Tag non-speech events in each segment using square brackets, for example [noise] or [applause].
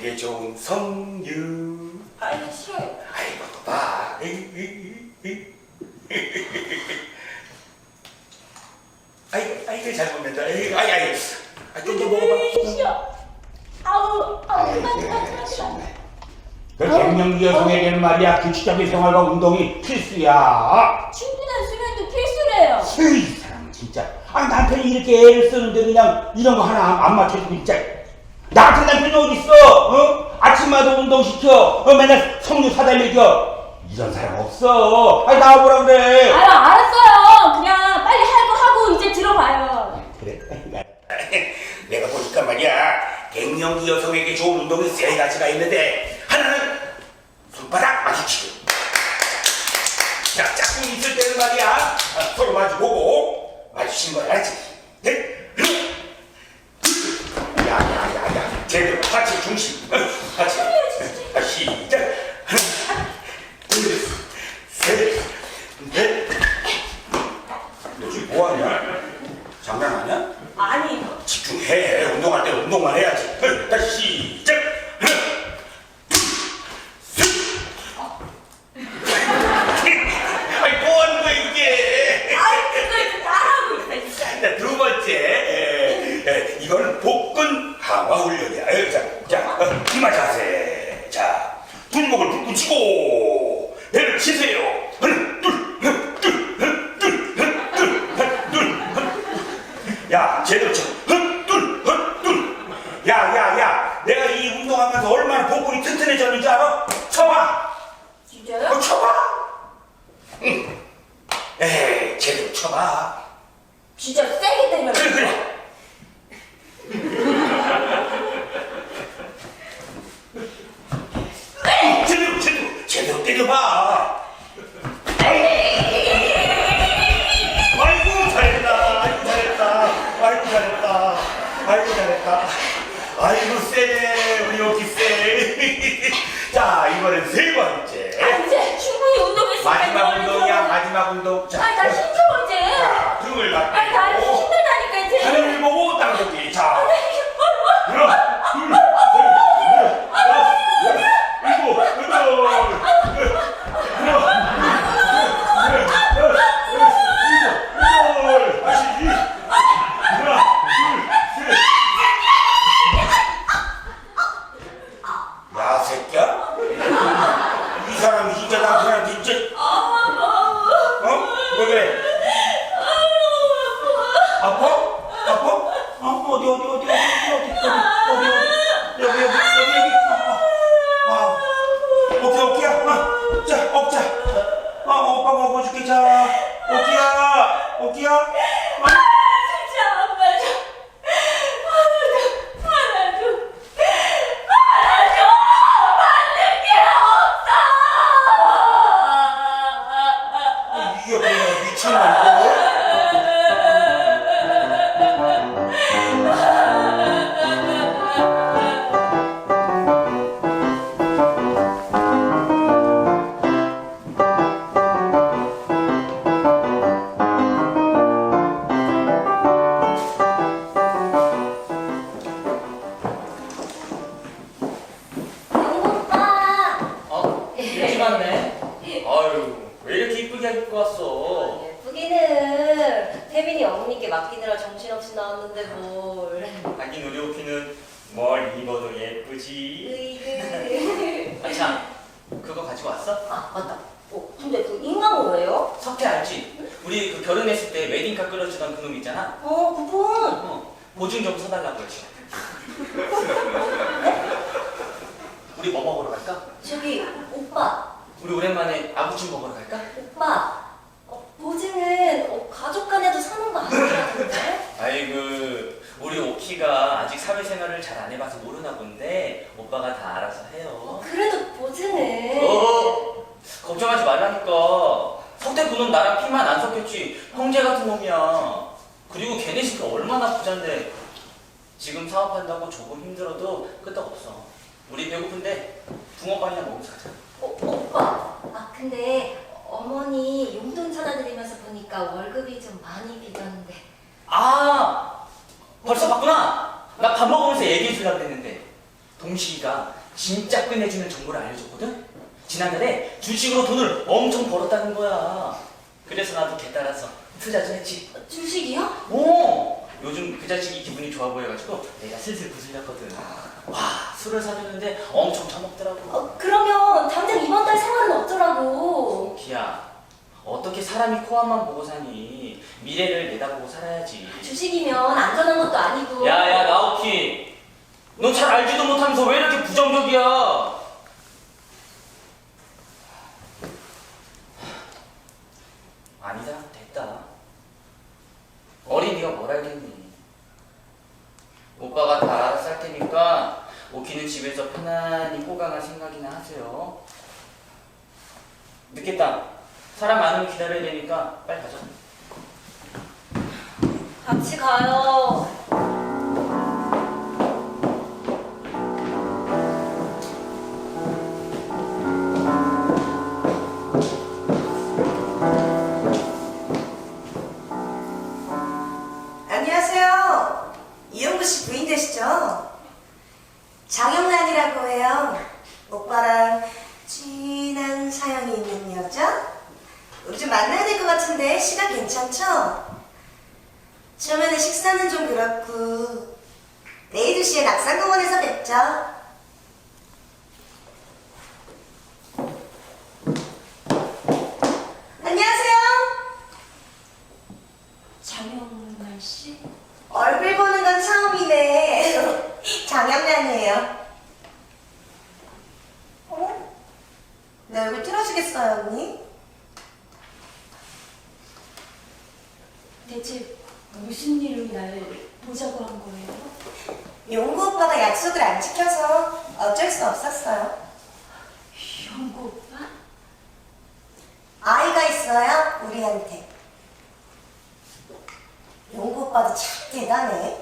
여성에게 좋은 석류 아니 싫어요. 아이고 봐 에이, 에이, 에이. 아이고 아이고 잘 먹는다 에이, 아이 아이 아, 좀더 먹어봐 싫어. 아우 아우. 정말. 그 갱년기 여성에게는 말이야 규칙적인 생활과 운동이 필수야. 충분한 수면도 필수래요. 이 사람 진짜. 아 남편이 이렇게 애를 쓰는데 그냥 이런 거 하나 안, 안 맞춰주고 진짜. 나 같은 남편이 어디 있어? 어? 아침마다 운동 시켜. 어 맨날 사다 먹여. 이런 사람 없어. 아니 나와보라 그래. 아유 알았어요. 그냥 빨리 할 거 하고 이제 들어봐요. 그래. 내가 보니까 말이야 갱년기 여성에게 좋은 운동이 세 가지가 있는데 하나는 손바닥 마주치기. 자 짝꿍 있을 때는 말이야 아, 서로 마주 보고 마주친 걸 알지. 네? 야야야야 제대로 하체 중심. 어, 하체. 아, 시작. 하나, 둘, 셋, 넷. 너 지금 뭐하냐? 장난하냐? 아니 집중해. 운동할 때 운동만 해야지. 응, 다시 시작. 하나, 둘, 셋. 아이 뭐 하는 거야 이게? 아이 그거 이제 나하고 있어 진짜. 자, 두 번째. 에, 에, 이거는 복근 강화 훈련이야. 에, 자, 자, 어, 이마 자세. 자, 둔목을 불끈 치고 배를 치세요. 하나, 둘, 하나, 둘, 하나, 둘, 하나, 둘, 하나, 둘, 하나. 야, 제대로 쳐. 하나, 둘, 하나, 둘. 야, 야, 야. 내가 이 운동하면서 얼마나 복근이 튼튼해졌는지 알아? 쳐봐. 진짜요? 어, 쳐봐. 응. 에이, 제대로 쳐봐. 진짜 세게 때려. 그래 그래. 제대로 제대로 제대로 때려봐. 아이고 잘했다. 아이고 세네 우리 오키 세. [laughs] 자 이번엔 세 번째. 아 이제 충분히 운동했으니까 마지막 이거는 운동이야 좀- 마지막 운동. 자, 아니 나 힘들어 이제. 자 등을 아니 나 힘들다니까 이제. 하늘을 보고 나왔는데 뭘 하긴 우리 오피는 뭘 입어도 예쁘지. 으이그 아, 참, 그거 가지고 왔어? 아 맞다 어 근데 그 인강 뭐예요? 석태 알지? 우리 그 결혼했을 때 웨딩카 끌어주던 그놈 있잖아? 어 그분 어, 보증 좀 서달라고 했지. 우리 뭐 먹으러 갈까? 저기 오빠 우리 오랜만에 아구찜 먹으러 갈까? 오빠 어, 보증은 어, 가족 간에도 사는 거 아니라는데? 아이고, 우리 오키가 아직 사회생활을 잘 안 해봐서 모르나 본데 오빠가 다 알아서 어, 해요. 그래도 보증은 어, 걱정하지 말라니까. 석태 그놈 나랑 피만 안 섞였지. 형제 같은 놈이야. 그리고 걔네 집이 얼마나 부잔데. 지금 사업한다고 조금 힘들어도 끄떡 없어. 우리 배고픈데 붕어빵이나 먹으면서 가자. 어, 오빠 아 근데 어머니 용돈 전화 드리면서 보니까 월급이 좀 많이 비던데. 아 벌써 봤구나. 나 밥 먹으면서 얘기해 주려고 했는데 동식이가 진짜 끝내주는 정보를 알려줬거든. 지난달에 주식으로 돈을 엄청 벌었다는 거야. 그래서 나도 걔 따라서 투자 좀 했지. 주식이요? 오! 요즘 그 자식이 기분이 좋아 보여가지고 내가 슬슬 구슬렸거든. 와, 술을 사줬는데 엄청 처먹더라고. 어, 그러면 당장 이번 달 생활은 어쩌라고? 기야, 어떻게 사람이 코앞만 보고 사니? 미래를 내다보고 살아야지. 주식이면 안전한 것도 아니고. 야, 야, 나오키. 넌 잘 알지도 못하면서 왜 이렇게 부정적이야? 아니다, 됐다. 어린이가 뭘 알겠니? 오빠가 다 알아서 할 테니까 오키는 집에서 편안히 호강할 생각이나 하세요. 늦겠다. 사람 많으면 기다려야 되니까 빨리 가자. 같이 가요. 그렇고 내일 2시에 낙산공원에서 뵙죠. 안녕하세요. 장영란 씨? 얼굴 보는 건 처음이네. [laughs] 장영란이에요. 어? 내 얼굴 틀어주겠어요, 언니? 대체 무슨 일로 날 보자고 한 거예요? 용구 오빠가 약속을 안 지켜서 어쩔 수 없었어요. 형구 오빠? 아이가 있어요, 우리한테. 용구 오빠도 참 대단해.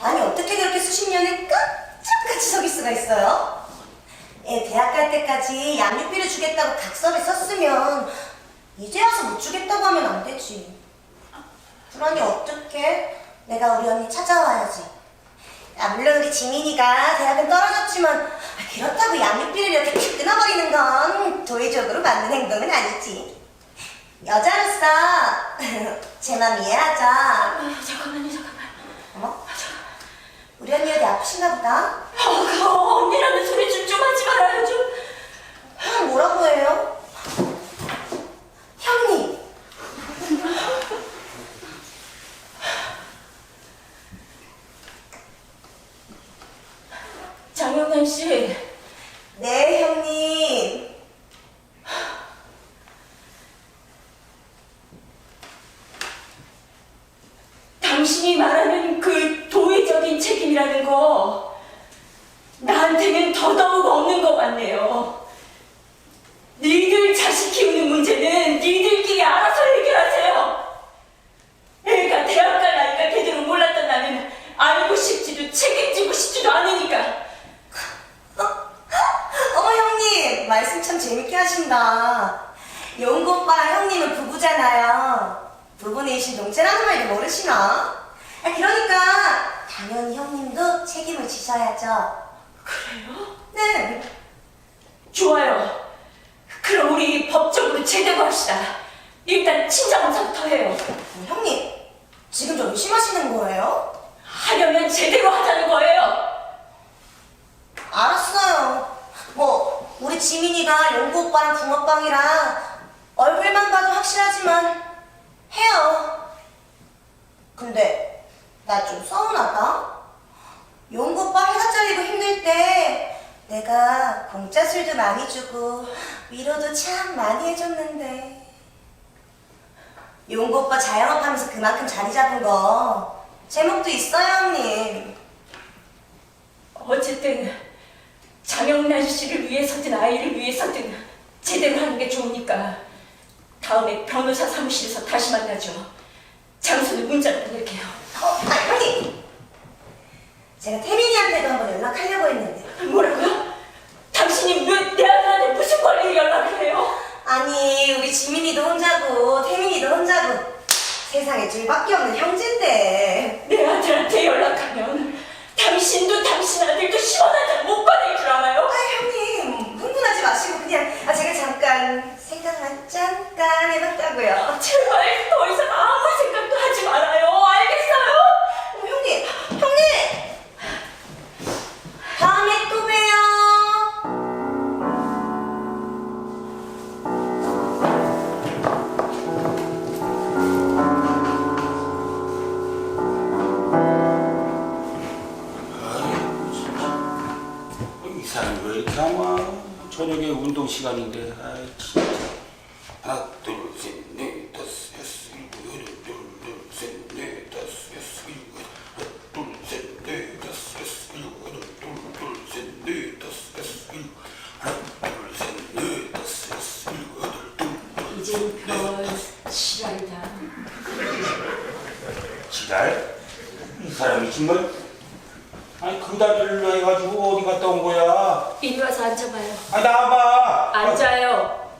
아니, 어떻게 그렇게 수십 년을 깜짝같이 속일 수가 있어요? 애 대학 갈 때까지 양육비를 주겠다고 각서를 썼으면 이제 와서 못 주겠다고 하면 안 되지. 그러니 어떡해? 내가 우리 언니 찾아와야지. 아, 물론 우리 지민이가 대학은 떨어졌지만 아, 그렇다고 양육비를 이렇게 탁 끊어버리는 건 도의적으로 맞는 행동은 아니지. 여자로서 [laughs] 제 맘 이해하자. 아, 잠깐만요, 잠깐만. 어머? 우리 언니 어디 아프신가 보다? 어, 그 언니라는 소리 좀, 좀 하지 말아요, 좀. 형 뭐라고 해요? 형님. 장영란 씨, 네, 형님. 당신이 말하는 그 도의적인 책임이라는 거 나한테는 더더욱 없는 것 같네요. 니들 자식 키우는 문제는 니들끼리 알아서 해결하세요. 애가 대학 갈 나이가 제대로 몰랐던 나는 알고 싶지도 책임지고 싶지도 않으니까 어머, 형님. 말씀 참 재밌게 하신다. 용구 오빠랑 형님은 부부잖아요. 부부는 동체라는 말도 모르시나? 아, 그러니까 당연히 형님도 책임을 지셔야죠. 그래요? 네. 좋아요. 그럼 우리 법적으로 제대로 합시다. 일단 친정엄사부터 해요. 어, 형님, 지금 좀 의심하시는 거예요? 하려면 제대로 하자는 거예요. 알았어요. 뭐 우리 지민이가 용구 오빠랑 붕어빵이랑 얼굴만 봐도 확실하지만 해요. 근데 나 좀 서운하다. 용구 오빠 회사 잘리고 힘들 때 내가 공짜 술도 많이 주고 위로도 참 많이 해줬는데 용구 오빠 자영업하면서 그만큼 자리 잡은 거 제목도 있어요, 형님. 어쨌든 장영란 씨를 위해서든 아이를 위해서든 제대로 하는 게 좋으니까 다음에 변호사 사무실에서 다시 만나죠. 장소는 문자로 보낼게요. 어, 아니, 아니! 제가 태민이한테도 한번 연락하려고 했는데. 뭐라고요? 당신이 왜 내 아들한테 무슨 권리로 연락을 해요? 아니, 우리 지민이도 혼자고, 태민이도 혼자고. 세상에 둘밖에 없는 형제인데. 내 아들한테 연락하면 당신도 당신 아들도 시원한 잔못 꺼낼 줄 알아요? 아 형님 흥분하지 마시고 그냥 아 제가 잠깐 생각만 잠깐 해봤다고요. 제발 더 이상 아무 시간인데 아이 진짜 하나 둘셋넷 다섯 여섯 일곱 여덟 둘둘셋넷 다섯 여섯 일곱 여덟 둘셋넷 다섯 여섯 일곱 여덟 둘둘셋넷 다섯 여섯 일곱 하나 둘셋넷 다섯 여섯 일곱 여덟 둘 이젠 별 지랄이다. 지랄? 이 사람이 정말 아니 그 다리를 해가지고 어디 갔다 온 거야? 이리 와서 앉아봐요. 아 나와봐. 앉아요.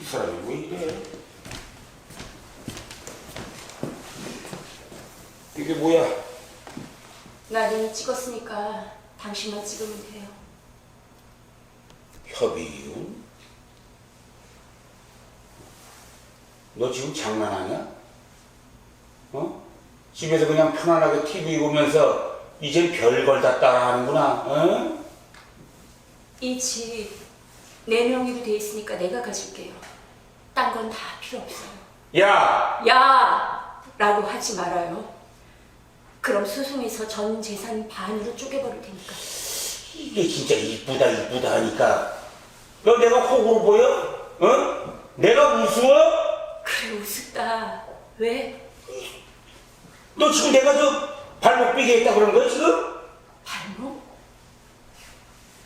이 사람이 왜 이래? 뭐야? 나는 찍었으니까 당신만 찍으면 돼요. 협의운? 너 지금 장난하냐? 어? 집에서 그냥 편안하게 TV 보면서 이젠 별걸 다 따라하는구나. 어? 이집내 명의로 돼 있으니까 내가 가질게요. 딴 건 다 필요 없어요. 야, 야! 라고 하지 말아요. 그럼 소송에서 전 재산 반으로 쪼개버릴 테니까. 이게 진짜 이쁘다 이쁘다 하니까 너 내가 호구로 보여? 어? 내가 우스워? 그래 우습다. 왜? 너 지금 내가 저 발목 삐게 했다 그런 거야 지금? 발목?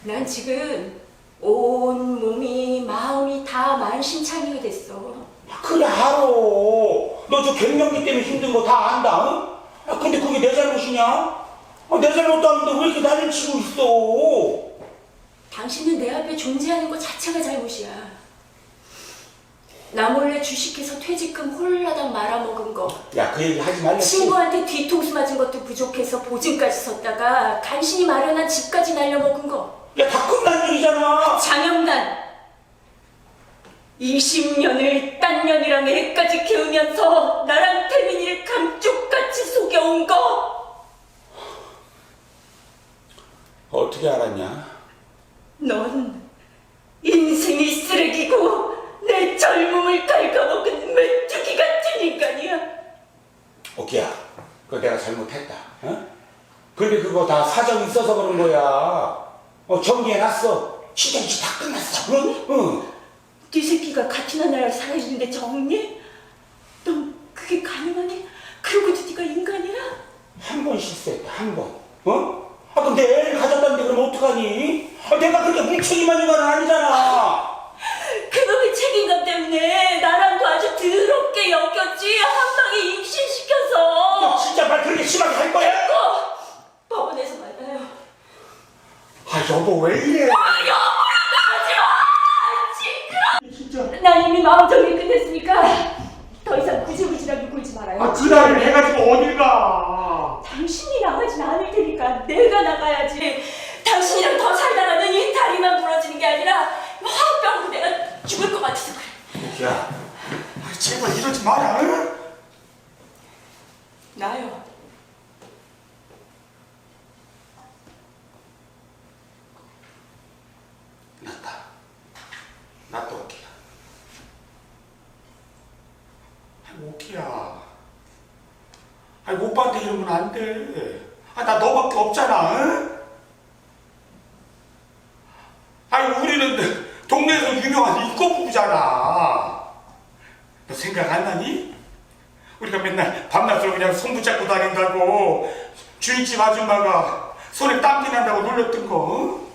난 지금 온 몸이 마음이 다 만신창이가 됐어. 그래 알아 너 저 갱년기 때문에 힘든 거 다 안다 어? 아, 근데 그게 내 잘못이냐? 아, 내 잘못도 아닌데 왜 이렇게 나를 치고 있어? 당신은 내 앞에 존재하는 것 자체가 잘못이야. 나 몰래 주식해서 퇴직금 홀라당 말아먹은 거. 야 그 얘기 하지 말랬지 친구한테 뒤통수 맞은 것도 부족해서 보증까지 섰다가 간신히 마련한 집까지 날려먹은 거. 야 다 끝난 일이잖아 장영란 20년을 딴 년이랑 애까지 키우면서 나랑 태민이를 감쪽같이 속여온 거. 어떻게 알았냐? 넌 인생이 쓰레기고 내 젊음을 갉아먹은 메뚜기 같은 인간이야. 오키야 그거 내가 잘못했다 어? 근데 그거 다 사정이 있어서 그런 거야 어 정리해놨어 이제 다 끝났어 응? 응. 네 새끼 가 같은 하나를 살아있는데 정리? 넌 그게 가능하니? 그러고도 네가 인간이야? 한 번 실수했다 한 번. 어? 아 그럼 내 애를 가졌다는데 그럼 어떡하니? 아, 내가 그렇게 뭉치기만 인간은 아니잖아. [laughs] 그놈의 책임감 때문에 나랑도 아주 더럽게 엮였지 한 방에 너 임신시켜서 진짜 말 그렇게 심하게 할 거야? 어, 법원에서 만나요 아 여보 왜 이래? 진짜. 난 이미 마음 정리 끝냈으니까 더 이상 구질구질하게 굴지 말아요 아 그날을 해가지고 어딜 가? 당신이 나가진 않을 테니까 내가 나가야지 당신이랑 더 살다가는 이 다리만 부러지는 게 아니라 화병으로 내가 죽을 것 같아서 그래 야, 아, 제발 이러지 마라. 응? 나요 났다. 나또 오키야. 아이 오키야. 아이 이러면 안 돼. 아 나 너밖에 없잖아. 응? 아니 우리는 동네에서 유명한 이거 부부잖아. 너 생각 안 나니? 우리가 맨날 밤낮으로 그냥 손 붙잡고 다닌다고 주인집 아줌마가 손에 땀띠 난다고 놀렸던 거. 응?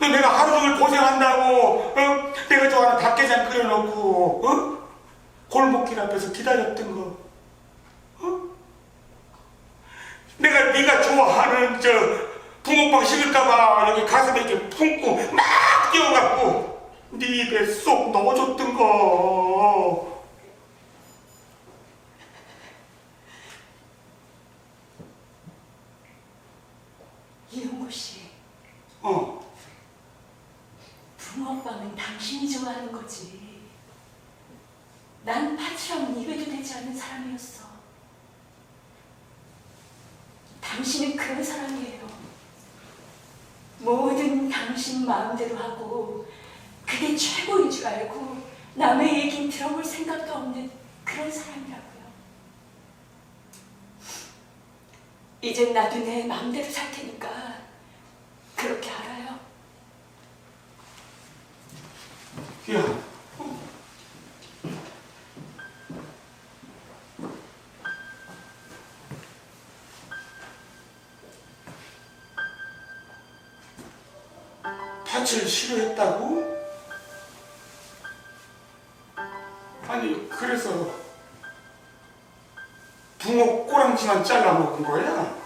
너 내가 하루 종일 고생한다고 어? 내가 좋아하는 닭게장 끓여놓고 어? 골목길 앞에서 기다렸던 거 내가 네가 좋아하는 저 붕어빵 식을까봐 여기 가슴에 이렇게 품고 막 뛰어갖고 네 입에 쏙 넣어줬던 거. 이용호 씨, 어, 붕어빵은 당신이 좋아하는 거지. 난 파치랑 입에도 되지 않는 사람이었어. 당신 마음대로 하고 그게 최고인 줄 알고 남의 얘긴 들어볼 생각도 없는 그런 사람이라고요. 이젠 나도 내 마음대로 살 테니까 그렇게 알아 팥을 싫어했다고? 아니, 그래서 붕어 꼬랑지만 잘라 먹은 거야?